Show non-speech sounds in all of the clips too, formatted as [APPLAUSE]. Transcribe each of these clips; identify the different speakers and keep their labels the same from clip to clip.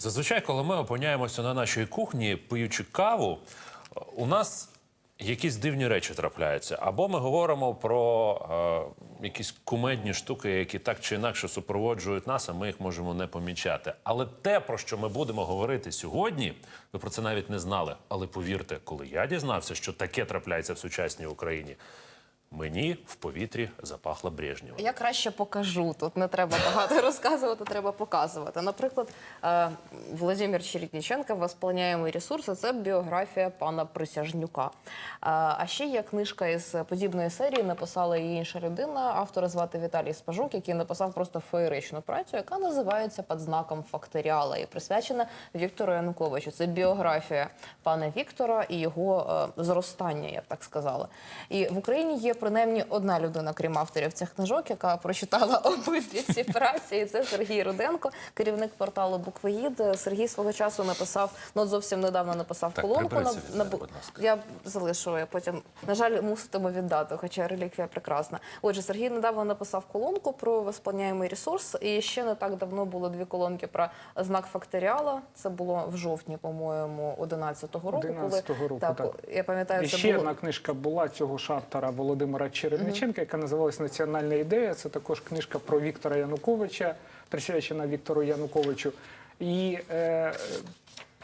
Speaker 1: Зазвичай, коли ми опиняємося на нашій кухні, пиючи каву, у нас якісь дивні речі трапляються. Або ми говоримо про е, якісь кумедні штуки, які так чи інакше супроводжують нас, а ми їх можемо не помічати. Але те, про що ми будемо говорити сьогодні, ви про це навіть не знали. Але повірте, коли я дізнався, що таке трапляється в сучасній Україні, мені в повітрі запахло Брежнєва.
Speaker 2: Я краще покажу. Тут не треба багато [LAUGHS] розказувати, треба показувати. Наприклад, е, Володимир Чередніченко «Восполняємий ресурси» – це біографія пана Присяжнюка. Е, А ще є книжка із подібної серії, написала її інша людина. Автора звати Віталій Спажук, який написав просто феєричну працю, яка називається «Під знаком факторіала» і присвячена Віктору Януковичу. Це біографія пана Віктора і його е, зростання, я б так сказала. І в Україні є принаймні одна людина, крім авторів цих книжок, яка прочитала [LAUGHS] обидві ці праці. І це Сергій Руденко, керівник порталу Буквоїд. Сергій свого часу написав, ну зовсім недавно написав
Speaker 1: Так,
Speaker 2: колонку на, на
Speaker 1: будь ласка.
Speaker 2: я залишу, я потім, на жаль, муситиму віддати, хоча реліквія прекрасна. Отже, Сергій недавно написав колонку про восполняємий ресурс, і ще не так давно було дві колонки про знак факторіала. Це було в жовтні, по-моєму, 11-го року.
Speaker 3: 11-го року, так.
Speaker 2: я пам'ятаю,
Speaker 3: І
Speaker 2: це
Speaker 3: ще
Speaker 2: було
Speaker 3: одна книжка була цього ж автора Володимира Чередниченка, яка називалась Національна ідея. Це також книжка про Віктора Януковича, присвячена Віктору Януковичу. І е,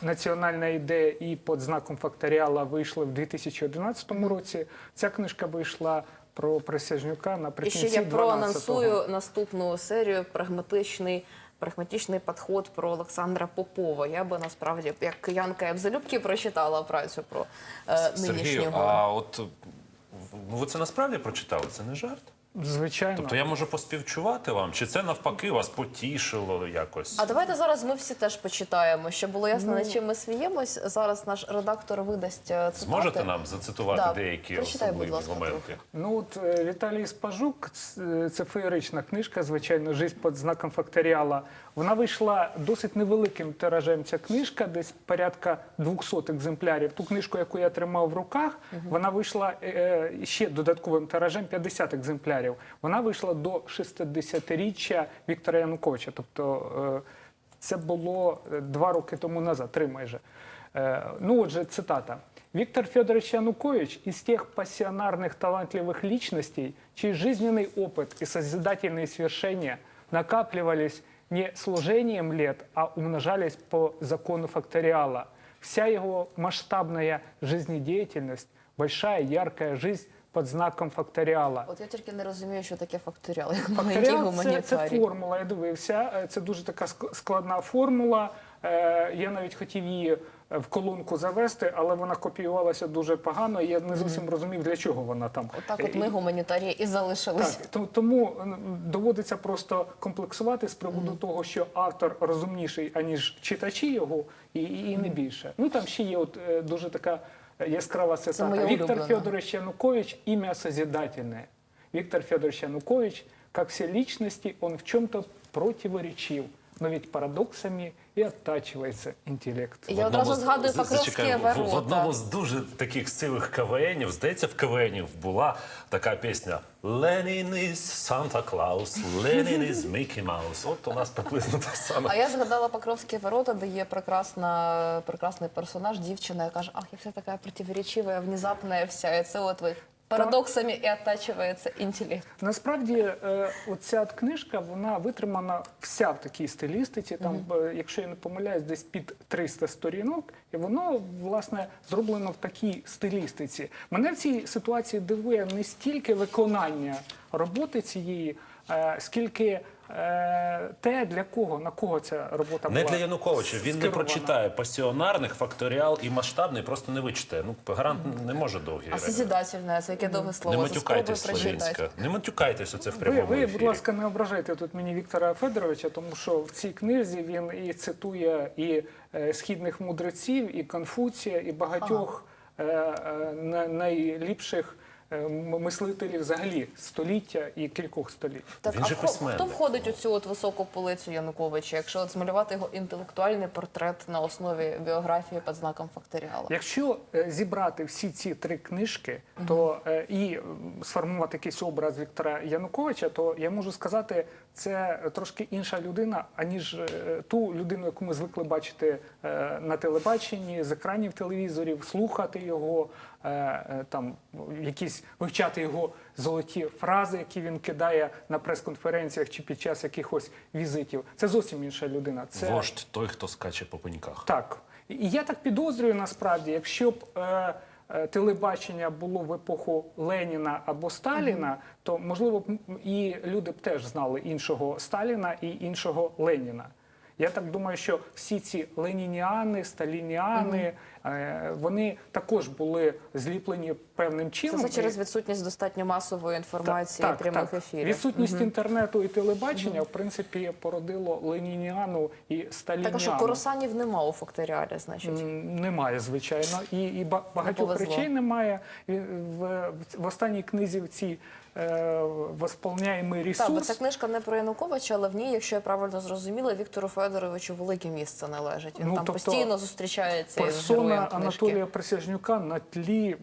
Speaker 3: національна ідея і під знаком факторіала вийшли в 2011 році. Ця книжка вийшла про Присяжнюка
Speaker 2: І
Speaker 3: наприкінці
Speaker 2: ще я
Speaker 3: 12-го.
Speaker 2: проанонсую наступну серію прагматичний. Прагматичний підход про Олександра Попова. Я би насправді, як киянка, я б залюбки прочитала працю про е,
Speaker 1: Сергію, а от ну, ви це насправді прочитали? Це не жарт?
Speaker 3: Звичайно.
Speaker 1: Тобто я можу поспівчувати вам? Чи це навпаки вас потішило якось?
Speaker 2: А давайте зараз ми всі теж почитаємо, щоб було ясно, над чим ми сміємось. Зараз наш редактор видасть е, цитати.
Speaker 1: Зможете нам зацитувати
Speaker 2: Да.
Speaker 1: деякі
Speaker 2: Прочитай, будь
Speaker 1: особливі
Speaker 2: ласка,
Speaker 1: моменти?
Speaker 3: Ну от е, Віталій Спажук, це феєрична книжка, звичайно, «Жизнь під знаком факторіала. Вона вийшла досить невеликим тиражем. Ця книжка, десь порядка 200 екземплярів. Ту книжку, яку я тримав в руках, вона вийшла е, е, ще додатковим тиражем 50 екземплярів Вона вийшла до 60-річчя Віктора Януковича. Тобто е, це було е, два роки тому назад, три майже. Э, Ну, отже, цитата. Виктор Федорович Янукович из тех пассионарных талантливых личностей, чей жизненный опыт и созидательные свершения накапливались не служением лет, а умножались по закону факториала. Вся его масштабная жизнедеятельность, большая яркая жизнь под знаком факториала.
Speaker 2: От я тільки не розумію, що таке факторіал, як
Speaker 3: Факторіал це, це формула, я дивився. Е, Це дуже така складна формула. Е, Я навіть хотів її е, в колонку завести, але вона копіювалася дуже погано. і Я не зовсім розумів, для чого вона там.
Speaker 2: Отак, от ми гуманітарії і залишились.
Speaker 3: так, то- тому доводиться просто комплексувати з приводу того, що автор розумніший, аніж читачі його, і, і, не більше. Ну там ще є от дуже така яскрава цитата. Віктор. Федорович Янукович ім'я созидательне. Виктор Федорович Янукович, как все личности, он в чем-то противоречив, но ведь парадоксами и оттачивается интеллект.
Speaker 2: Я одразу
Speaker 1: з-
Speaker 2: згадую Покровські
Speaker 1: в-
Speaker 2: ворота.
Speaker 1: В одному з дуже таких сивих КВНів, здається, в КВНів була така пісня Ленін із Санта Клаус, Ленін із Мікі Маус. От у нас приблизно те саме.
Speaker 2: А я згадала Покровські ворота, де є прекрасна, прекрасний персонаж, дівчина, яка каже, ах, я вся така противоречива, внезапна вся. І це от ви парадоксами і оттачується інтелект.
Speaker 3: Насправді, е, оця книжка вона витримана вся в такій стилістиці. Там, е, якщо я не помиляюсь, десь під 300 сторінок, і воно власне зроблено в такій стилістиці. Мене в цій ситуації дивує не стільки виконання роботи цієї, е, скільки те, для кого на кого ця робота
Speaker 1: Не
Speaker 3: була
Speaker 1: для Януковича. Він не прочитає пасіонарних, факторіал і масштабний, просто не вичитає. Ну, гарант не може довгий.
Speaker 2: А созидательне, це яке довге
Speaker 1: Не
Speaker 2: слово.
Speaker 1: матюкайтесь,
Speaker 2: Спробуй прочитати.
Speaker 1: Слов'янська. Не матюкайтесь оце в
Speaker 3: Ви,
Speaker 1: прямому
Speaker 3: ви,
Speaker 1: ефірі.
Speaker 3: будь ласка, не ображайте тут мені Віктора Федоровича, тому що в цій книзі він і цитує і е, східних мудреців, і Конфуція, і багатьох е, е, на- найліпших е, м- мислителів взагалі століття і кількох століть.
Speaker 2: Так,
Speaker 1: Він
Speaker 2: а
Speaker 1: же
Speaker 2: хто,
Speaker 1: письменник.
Speaker 2: хто входить у цю от високу полицю Януковича, якщо от змалювати його інтелектуальний портрет на основі біографії під знаком факторіала?
Speaker 3: Якщо е, зібрати всі ці три книжки, то е, і сформувати якийсь образ Віктора Януковича, то я можу сказати, це трошки інша людина, аніж е, ту людину, яку ми звикли бачити е, на телебаченні, з екранів телевізорів, слухати його, там якісь вивчати його золоті фрази, які він кидає на прес-конференціях чи під час якихось візитів. Це зовсім інша людина. Це
Speaker 1: Вождь той, хто скаче по пеньках.
Speaker 3: так. І я так підозрюю насправді, якщо б е, е, телебачення було в епоху Леніна або Сталіна, то можливо б і люди б теж знали іншого Сталіна і іншого Леніна. Я так думаю, що всі ці ленініани, сталініани, е, вони також були зліплені певним чином.
Speaker 2: все через відсутність достатньо масової інформації і прямих ефірів.
Speaker 3: Відсутність інтернету і телебачення, в принципі, породило ленініану і
Speaker 2: Так, а що Коросанів нема у факторіалі, значить.
Speaker 3: Немає, звичайно, і, і ба- багатьох речей немає. В, в останній книзі в цій е, восполняємий
Speaker 2: Так, бо ця книжка не про Януковича, але в ній, якщо я правильно зрозуміла, Віктору Федоровичу велике місце належить. Він
Speaker 3: Ну,
Speaker 2: там
Speaker 3: тобто,
Speaker 2: постійно зустрічається із
Speaker 3: Персона
Speaker 2: героєм книжки.
Speaker 3: Анатолія Присяжнюка на тлі е,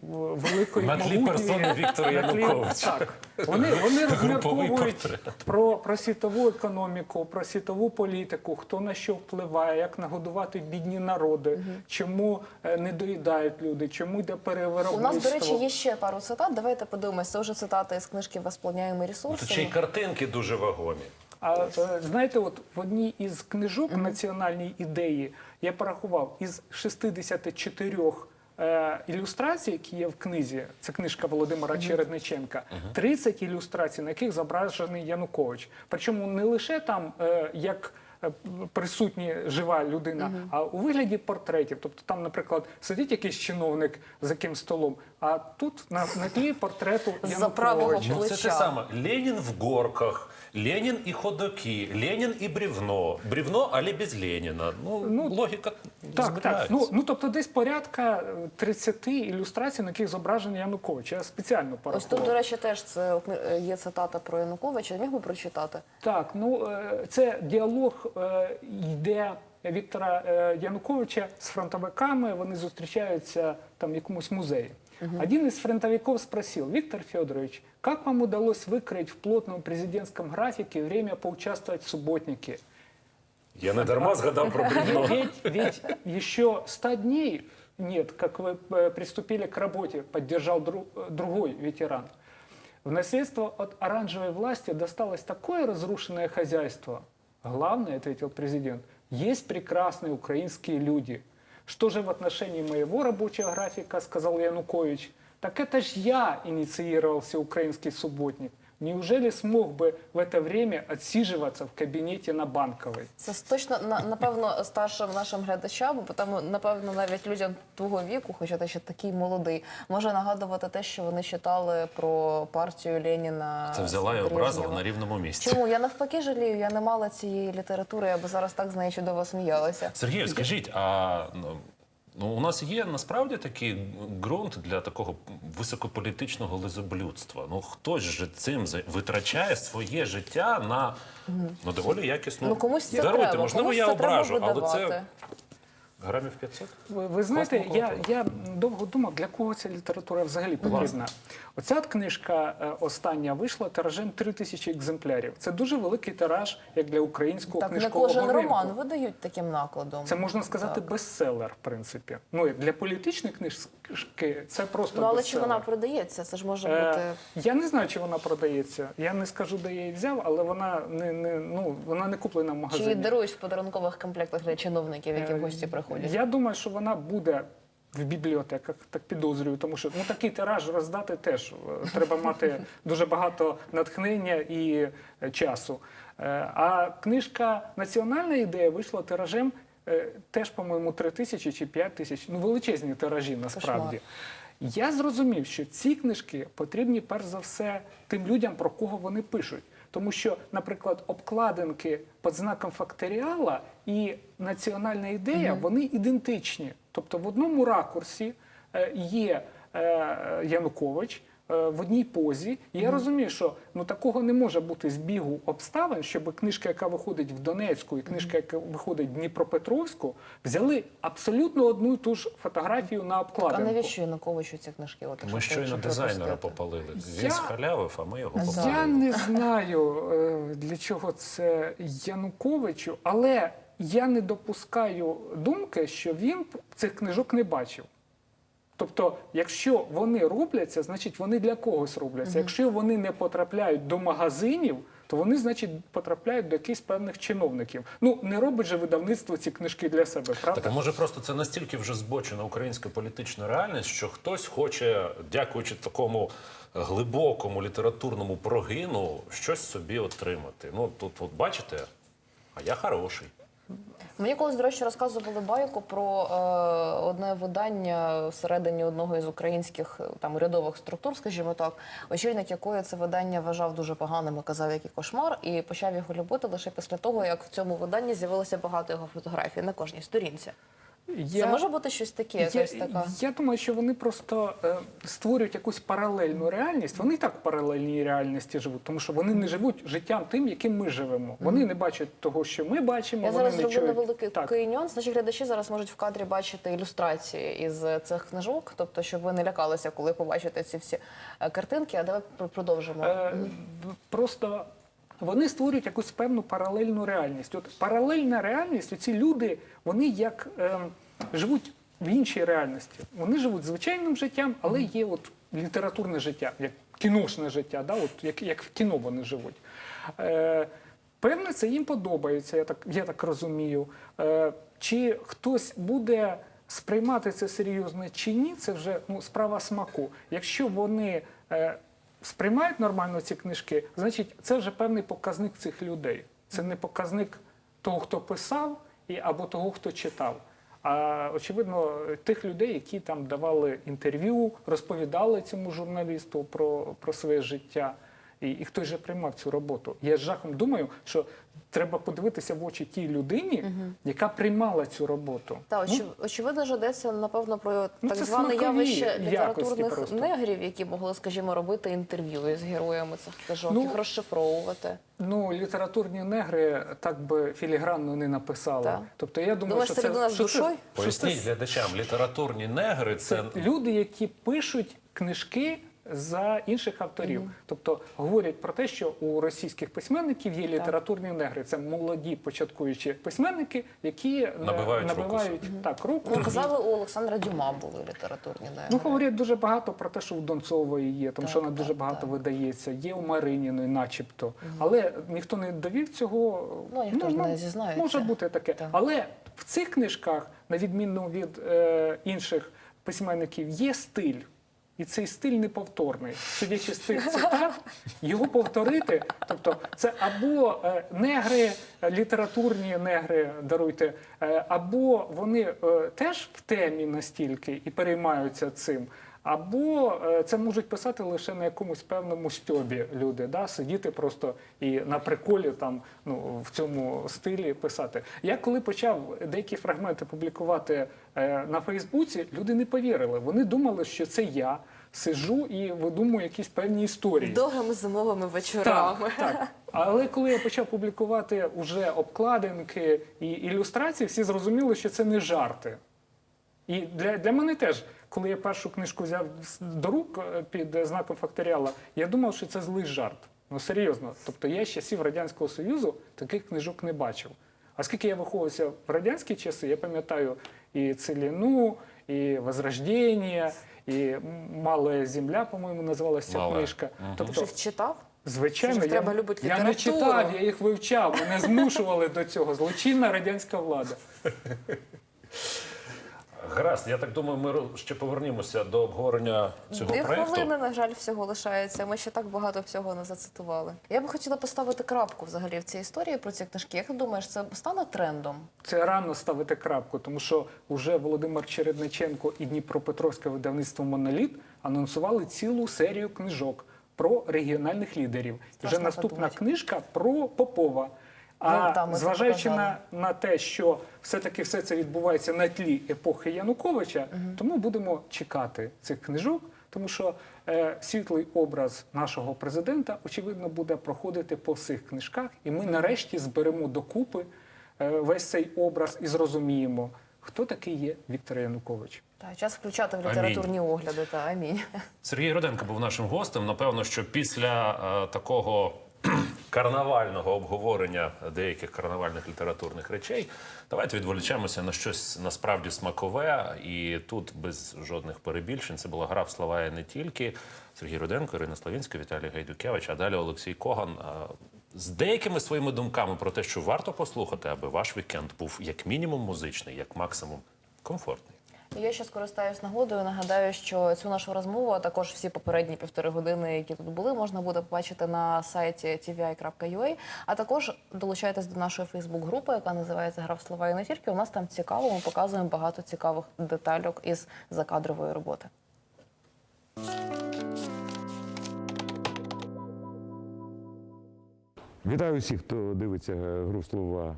Speaker 3: великої
Speaker 1: На тлі
Speaker 3: могутньої-
Speaker 1: персони Віктора
Speaker 3: на тлі-
Speaker 1: Януковича.
Speaker 3: Так. Вони, вони розмірковують
Speaker 1: портрет.
Speaker 3: про, про світову економіку, про світову політику, хто на що впливає, як нагодувати бідні народи, чому е, не доїдають люди, чому йде
Speaker 2: У нас, до речі, є ще пару цитат. Давайте подивимося. Це вже цитати з книжки «Восполняємо ресурси».
Speaker 1: Тут ще й картинки дуже вагомі.
Speaker 3: А е, знаєте, от в одній із книжок національній ідеї я порахував із 64 е, ілюстрацій, які є в книзі. Це книжка Володимира Чередниченка. 30 ілюстрацій, на яких зображений Янукович. Причому не лише там е, як. е, Присутні жива людина, а у вигляді портретів. Тобто там, наприклад, сидить якийсь чиновник за яким столом, а тут на, на тлі портрету
Speaker 2: З-за правого
Speaker 3: Януковича.
Speaker 1: Ну, це те саме. Ленін в горках, Ленін і ходоки, Ленін і брівно. Брівно, але без Леніна. Ну,
Speaker 3: Ну,
Speaker 1: логіка
Speaker 3: Так, так. Ну, ну тобто десь порядка е, 30 ілюстрацій, на яких зображений Янукович. Я спеціально
Speaker 2: Ось тут, до речі, теж це е, є цитата про Януковича. Міг би прочитати?
Speaker 3: Так, ну е, це діалог е, йде Віктора е, Януковича з фронтовиками. Вони зустрічаються там в якомусь музеї. Один из фронтовиков спросил, Виктор Федорович, как вам удалось выкроить в плотном президентском графике время поучаствовать в субботнике?
Speaker 1: Я не дарма згадав про брівно.
Speaker 3: Ведь, ведь еще 100 дней нет, как вы э, приступили к работе, поддержал дру- э, другой ветеран. В наследство от оранжевой власти досталось такое разрушенное хозяйство. Главное, ответил президент, есть прекрасные украинские люди. Что же в отношении моего рабочего графика, сказал Янукович, так это ж я инициировал всеукраинский субботник. Неужели смог бы в это время отсиживаться в кабинете на Банковой?
Speaker 2: Це точно на- напевно старшим нашим глядачам, бо там напевно навіть людям твого віку, хоча ти ще такий молодий, може нагадувати те, що вони читали про партію Леніна.
Speaker 1: Це взяла і образила на рівному місці.
Speaker 2: Чому я навпаки жалію? Я не мала цієї літератури, я би зараз так з нею чудово сміялася.
Speaker 1: Сергію, скажіть, а ну, у нас є насправді такий ґрунт для такого високополітичного лизоблюдства. Ну хтось же цим витрачає своє життя на ну, доволі якісну.
Speaker 2: Ну комусь це
Speaker 1: Даруйте,
Speaker 2: треба,
Speaker 1: можливо,
Speaker 2: комусь
Speaker 1: я
Speaker 2: це
Speaker 1: ображу,
Speaker 2: треба
Speaker 1: але
Speaker 2: видавати.
Speaker 1: це грамів 500?
Speaker 3: Ви, ви знаєте, я, я довго думав, для кого ця література взагалі потрібна. Оця книжка е, остання вийшла тиражем 3 тисячі екземплярів. Це дуже великий тираж, як для українського
Speaker 2: Так,
Speaker 3: книжкового
Speaker 2: кожен
Speaker 3: ринку.
Speaker 2: роман видають таким накладом.
Speaker 3: Це можна сказати бестселер, в принципі. Ну для політичних політичної книжки це просто
Speaker 2: Ну але чи вона продається? Це ж може
Speaker 3: Е,
Speaker 2: бути.
Speaker 3: Я не знаю, чи вона продається. Я не скажу, де я її взяв, але вона не, не ну вона не куплена в
Speaker 2: Чи
Speaker 3: магазині.
Speaker 2: її дарують в подарункових комплектах для чиновників, які в
Speaker 3: Е,
Speaker 2: гості приходять?
Speaker 3: Я думаю, що вона буде в бібліотеках, так підозрюю, тому що ну такий тираж роздати теж е, треба мати [LAUGHS] дуже багато натхнення і е, часу. Е, А книжка Національна ідея вийшла тиражем. Е, Теж, по-моєму, 3 тисячі чи 5 тисяч. Ну, величезні тиражі насправді. Я зрозумів, що ці книжки потрібні перш за все тим людям, про кого вони пишуть. Тому що, наприклад, обкладинки під знаком факторіала і національна ідея вони ідентичні. Тобто в одному ракурсі е, є е, Янукович, в одній позі. І я розумію, що ну такого не може бути збігу обставин, щоб книжка, яка виходить в Донецьку, і книжка, яка виходить в Дніпропетровську, взяли абсолютно одну і ту ж фотографію на
Speaker 2: А навіщо Януковичу ці книжки? От,
Speaker 1: Ми щойно дизайнера попалили.
Speaker 3: Я-
Speaker 1: Він схалявив, а ми його
Speaker 2: Я
Speaker 1: попалили.
Speaker 3: Я не знаю, е, для чого це Януковичу, але я не допускаю думки, що він цих книжок не бачив. Тобто, якщо вони робляться, значить вони для когось робляться. Якщо вони не потрапляють до магазинів, то вони, значить, потрапляють до якихось певних чиновників. Ну, не робить же видавництво ці книжки для себе, правда?
Speaker 1: Так, а може просто це настільки вже збочена українська політична реальність, що хтось хоче, дякуючи такому глибокому літературному прогину, щось собі отримати. Ну тут, от бачите, а я хороший.
Speaker 2: Мені колись, до речі, розказували байку про е, одне видання всередині одного із українських е, там урядових структур, скажімо так, очільник якої це видання вважав дуже поганим і казав, який кошмар, і почав його любити лише після того, як в цьому виданні з'явилося багато його фотографій на кожній сторінці. Це може бути щось таке, якась
Speaker 3: я,
Speaker 2: така.
Speaker 3: я думаю, що вони просто е, створюють якусь паралельну реальність. Вони і так в паралельній реальності живуть, тому що вони не живуть життям тим, яким ми живемо. Вони не бачать того, що ми бачимо.
Speaker 2: Я
Speaker 3: вони
Speaker 2: зараз
Speaker 3: не
Speaker 2: зроблю
Speaker 3: чують.
Speaker 2: невеликий
Speaker 3: Так.
Speaker 2: такий нюанс. Наші глядачі зараз можуть в кадрі бачити ілюстрації із е, цих книжок, тобто, щоб ви не лякалися, коли побачите ці всі е, картинки. А давай пр- продовжимо.
Speaker 3: Е, просто вони створюють якусь певну паралельну реальність. От паралельна реальність, ці люди, вони як е, живуть в іншій реальності. Вони живуть звичайним життям, але є от літературне життя, як кіношне життя, да? от як, як в кіно вони живуть. Е, Певне, це їм подобається, я так, я так розумію. Е, чи хтось буде сприймати це серйозно чи ні, це вже ну, справа смаку. Якщо вони е, сприймають нормально ці книжки, значить це вже певний показник цих людей. Це не показник того, хто писав, і, або того, хто читав. А очевидно, тих людей, які там давали інтерв'ю, розповідали цьому журналісту про, про своє життя. І, і хтось же приймав цю роботу. Я з жахом думаю, що треба подивитися в очі тій людині, яка приймала цю роботу.
Speaker 2: Та
Speaker 3: Ну,
Speaker 2: очевидно ж йдеться напевно про
Speaker 3: Ну,
Speaker 2: так зване явище літературних негрів, які могли, скажімо, робити інтерв'ю із героями цих книжок,
Speaker 3: Ну,
Speaker 2: їх розшифровувати.
Speaker 3: Ну, літературні негри так би філігранно не написали.
Speaker 2: Так.
Speaker 3: Тобто я думаю,
Speaker 2: Думаєш,
Speaker 3: що
Speaker 2: це людина з душою?
Speaker 1: Поясніть глядачам, літературні негри це
Speaker 3: це люди, які пишуть книжки за інших авторів. Тобто говорять про те, що у російських письменників є літературні негри. Це молоді початкуючі письменники, які е,
Speaker 1: Набивають руку
Speaker 3: набивають так руку.
Speaker 2: Ну, казали, у Олександра Дюма були літературні негри.
Speaker 3: Ну, говорять дуже багато про те, що у Донцової є, тому
Speaker 2: Так,
Speaker 3: що вона
Speaker 2: так,
Speaker 3: дуже багато
Speaker 2: так.
Speaker 3: видається. Є у Мариніної, начебто. Але ніхто не довів цього.
Speaker 2: Ну, ніхто ж не
Speaker 3: мо-
Speaker 2: зізнається.
Speaker 3: Може бути таке.
Speaker 2: Так.
Speaker 3: Але в цих книжках, на відміну від е, інших письменників, є стиль. І цей стиль неповторний. Судячи з цих цитат, його повторити, тобто це або е, негри, е, літературні негри, даруйте, е, або вони теж в темі настільки і переймаються цим, або е, це можуть писати лише на якомусь певному стьобі люди, да? сидіти просто і на приколі там ну, в цьому стилі писати. Я коли почав деякі фрагменти публікувати е, на Фейсбуці, люди не повірили. Вони думали, що це я сиджу і видумую якісь певні історії.
Speaker 2: Довгими зимовими вечорами.
Speaker 3: Так, так. Але коли я почав публікувати уже обкладинки і ілюстрації, всі зрозуміли, що це не жарти. І для, для мене теж, коли я першу книжку взяв до рук е, під знаком факторіала, я думав, що це злий жарт. Ну серйозно. Тобто я з часів Радянського Союзу таких книжок не бачив. А скільки я виховувався в радянські часи, я пам'ятаю і Целіну, і Возрождення, і «М- Малая земля, по-моєму, називалася ця книжка.
Speaker 1: Мгм.
Speaker 3: Тобто,
Speaker 2: Ти ж їх читав?
Speaker 3: Звичайно, я,
Speaker 2: треба любити
Speaker 3: я не читав, я їх вивчав, мене змушували до цього. Злочинна радянська влада. [LAUGHS]
Speaker 1: гаразд. Я так думаю, ми ро- ще повернемося до обговорення цього
Speaker 2: Дві
Speaker 1: проекту.
Speaker 2: хвилини, на жаль, всього лишається. Ми ще так багато всього не зацитували. Я би хотіла поставити крапку взагалі в цій історії про ці книжки. Як ти думаєш, це стане трендом?
Speaker 3: Це рано ставити крапку, тому що вже Володимир Чередниченко і Дніпропетровське видавництво Моноліт анонсували цілу серію книжок про регіональних лідерів. І вже наступна
Speaker 2: подумати.
Speaker 3: книжка про Попова. А
Speaker 2: Ну, там
Speaker 3: зважаючи на, на те, що все-таки все це відбувається на тлі епохи Януковича, тому будемо чекати цих книжок. Тому що е, світлий образ нашого президента, очевидно, буде проходити по всіх книжках, і ми нарешті зберемо докупи е, весь цей образ і зрозуміємо, хто такий є Віктор Янукович.
Speaker 2: Та час включати в
Speaker 1: Амінь.
Speaker 2: літературні огляди. Та амінь.
Speaker 1: Сергій Руденко був нашим гостем. Напевно, що після е, такого карнавального обговорення деяких карнавальних літературних речей, давайте відволічемося на щось насправді смакове. І тут без жодних перебільшень це була гра в слова і не тільки. Сергій Руденко, Ірина Славінська, Віталій Гайдукевич, а далі Олексій Коган. З деякими своїми думками про те, що варто послухати, аби ваш вікенд був як мінімум музичний, як максимум комфортний.
Speaker 2: Я ще скористаюсь нагодою. Нагадаю, що цю нашу розмову, а також всі попередні півтори години, які тут були, можна буде побачити на сайті tvi.ua, А також долучайтесь до нашої Фейсбук-групи, яка називається Гра в слова і не тільки. У нас там цікаво. Ми показуємо багато цікавих детальок із закадрової роботи.
Speaker 4: Вітаю всіх, хто дивиться гру слова.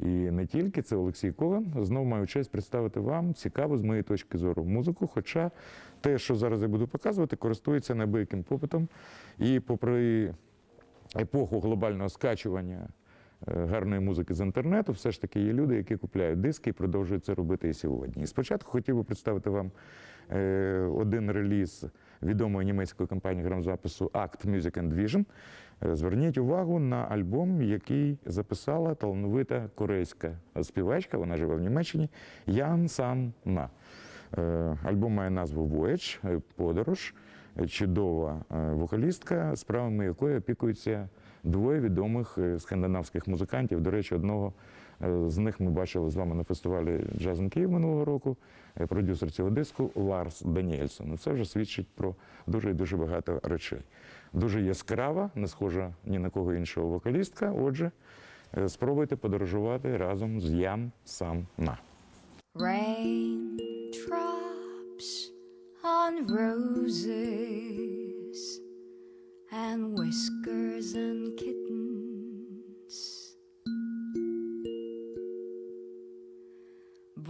Speaker 4: І не тільки це Олексій Коган. Знову маю честь представити вам цікаву з моєї точки зору музику. Хоча те, що зараз я буду показувати, користується неабияким попитом. І попри епоху глобального скачування е, гарної музики з інтернету, все ж таки є люди, які купляють диски і продовжують це робити і сьогодні. І спочатку хотів би представити вам е, один реліз відомої німецької компанії грамзапису Act Music and Vision. Е, Зверніть увагу на альбом, який записала талановита корейська співачка, вона живе в Німеччині, Ян Сан На. Е, Альбом має назву Voyage, е, подорож, чудова вокалістка, справами якої опікуються двоє відомих скандинавських музикантів. До речі, одного з них ми бачили з вами на фестивалі Джазен Київ минулого року. Е, Продюсер цього диску Ларс Даніельсон. Це вже свідчить про дуже і дуже багато речей. Дуже яскрава, не схожа ні на кого іншого вокалістка. Отже, е, спробуйте подорожувати разом з Ян Сан На.
Speaker 5: Raindrops on roses and whiskers and kittens.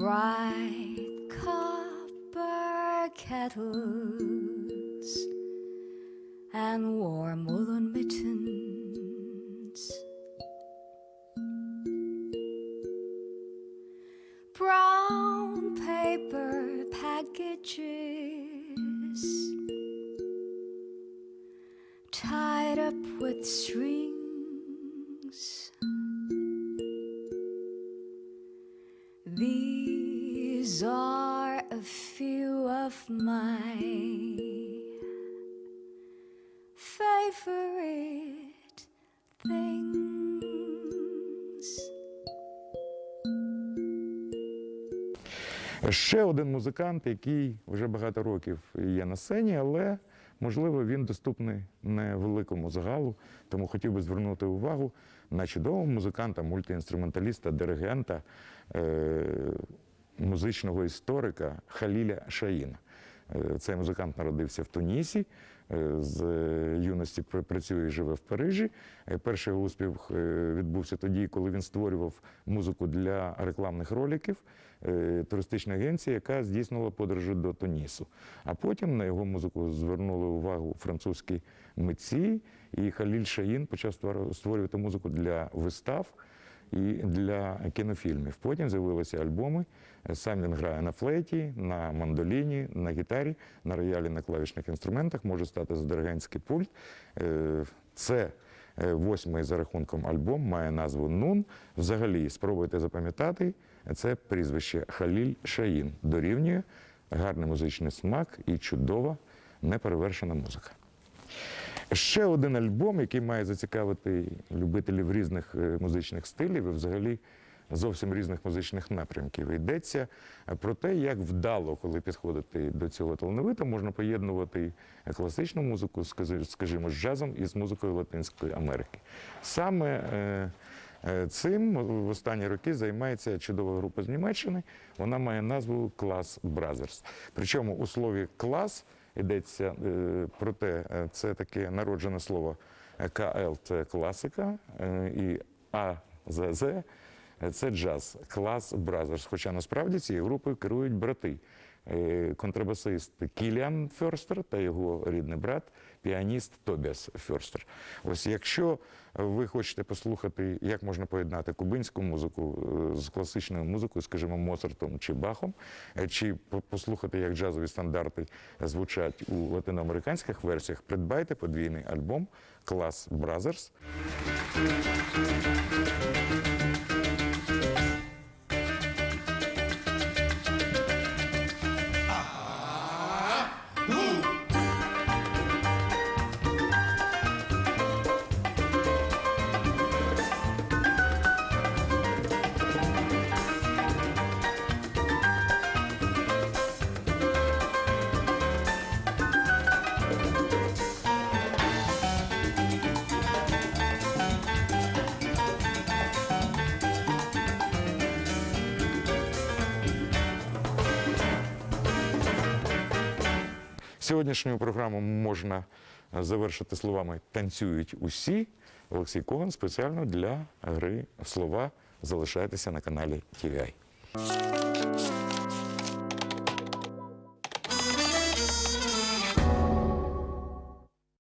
Speaker 5: Bright copper kettles and warm favorite things.
Speaker 4: Ще один музикант, який вже багато років є на сцені, але можливо він доступний не великому загалу. Тому хотів би звернути увагу на чудового музиканта, мультиінструменталіста, диригента, е- музичного історика Халіля Шаїна. Е, Цей музикант народився в Тунісі, е, з е, юності працює і живе в Парижі. Перший успіх відбувся тоді, коли він створював музику для рекламних роликів. е, Туристична агенція, яка здійснила подорожі до Тунісу. А потім на його музику звернули увагу французькі митці, і Халіль Шаїн почав створ- створювати музику для вистав і для кінофільмів. Потім з'явилися альбоми. Сам він грає на флейті, на мандоліні, на гітарі, на роялі, на клавішних інструментах, може стати за диригентський пульт. Е, Це е, восьмий за рахунком альбом, має назву Нун. Взагалі, спробуйте запам'ятати, це прізвище Халіль Шаїн. Дорівнює гарний музичний смак і чудова неперевершена музика. Ще один альбом, який має зацікавити любителів різних е, музичних стилів і взагалі зовсім різних музичних напрямків. Йдеться про те, як вдало, коли підходити до цього талановито, можна поєднувати класичну музику, скажімо, з джазом і з музикою Латинської Америки. Саме е, е, цим в останні роки займається чудова група з Німеччини. Вона має назву Class Brothers. Причому у слові клас йдеться е, про те, е, це таке народжене слово е, КЛ це класика, і АЗЗ це джаз, клас Бразерс. Хоча насправді цією групою керують брати контрабасист Кіліан Ферстер та його рідний брат, піаніст Тобіас Ферстер. Ось якщо ви хочете послухати, як можна поєднати кубинську музику е, з класичною музикою, скажімо, Моцартом чи Бахом, е, чи послухати, як джазові стандарти звучать у латиноамериканських версіях, придбайте подвійний альбом Клас Бразерс. Сьогоднішню програму можна е, завершити словами танцюють усі. Олексій Коган спеціально для гри слова. Залишайтеся на каналі TVI.